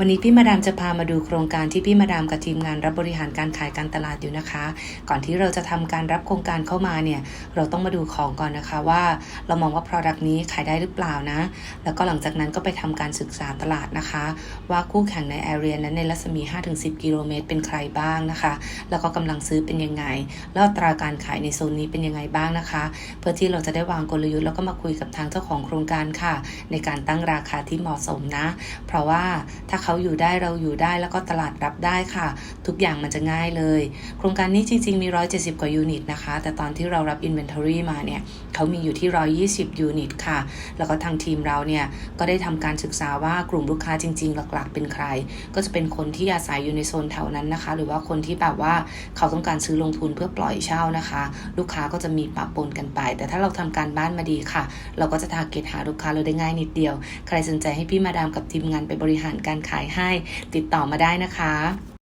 วันนี้พี่มาดามจะพามาดูโครงการที่พี่มาดามกับทีมงานรับบริหารการขายการตลาดอยู่นะคะ ก่อนที่เราจะทำการรับโครงการเข้ามาเนี่ยเราต้องมาดูของก่อนนะคะว่า เรามองว่า Product นี้ขายได้หรือเปล่านะ แล้วก็หลังจากนั้นก็ไปทำการศึกษาตลาดนะคะ ว่าคู่แข่งใน area นั้นในรัศมี 5-10 กิโลเมตรเป็นใครบ้างนะคะ แล้วก็กำลังซื้อเป็นยังไง แล้วอัตราการขายในโซนนี้เป็นยังไงบ้างนะคะ เพื่อที่เราจะได้วางกลยุทธ์แล้วก็มาคุยกับทางเจ้าของโครงการค่ะ ในการตั้งราคาที่เหมาะสมนะ เพราะว่าถ้าเขาอยู่ได้เราอยู่ได้แล้วก็ตลาดรับได้ค่ะ ทุกอย่างมันจะง่ายเลย โครงการนี้จริง ๆ มี 170 กว่ายูนิตนะคะ แต่ตอนที่เรารับ Inventory มาเนี่ยเขามีอยู่ที่ 120 ยูนิตค่ะ แล้วก็ทางทีมเราเนี่ยก็ได้ทำการศึกษาว่ากลุ่มลูกค้าจริง ๆ หลักๆ เป็นใคร ก็จะเป็นคนที่อาศัยอยู่ในโซนแถวนั้นนะคะ หรือว่าคนที่แบบว่าเขาต้องการซื้อลงทุนเพื่อปล่อยเช่านะคะ ลูกค้าก็จะมีปะปนกันไป แต่ถ้าเราทำการบ้านมาดีค่ะ เราก็จะทาร์เก็ตหาลูกค้าเราได้ง่ายนิดเดียว ใครสนใจให้พี่มาดามกับทีมงานไปบริหารการขายให้ ติดต่อมาได้นะคะ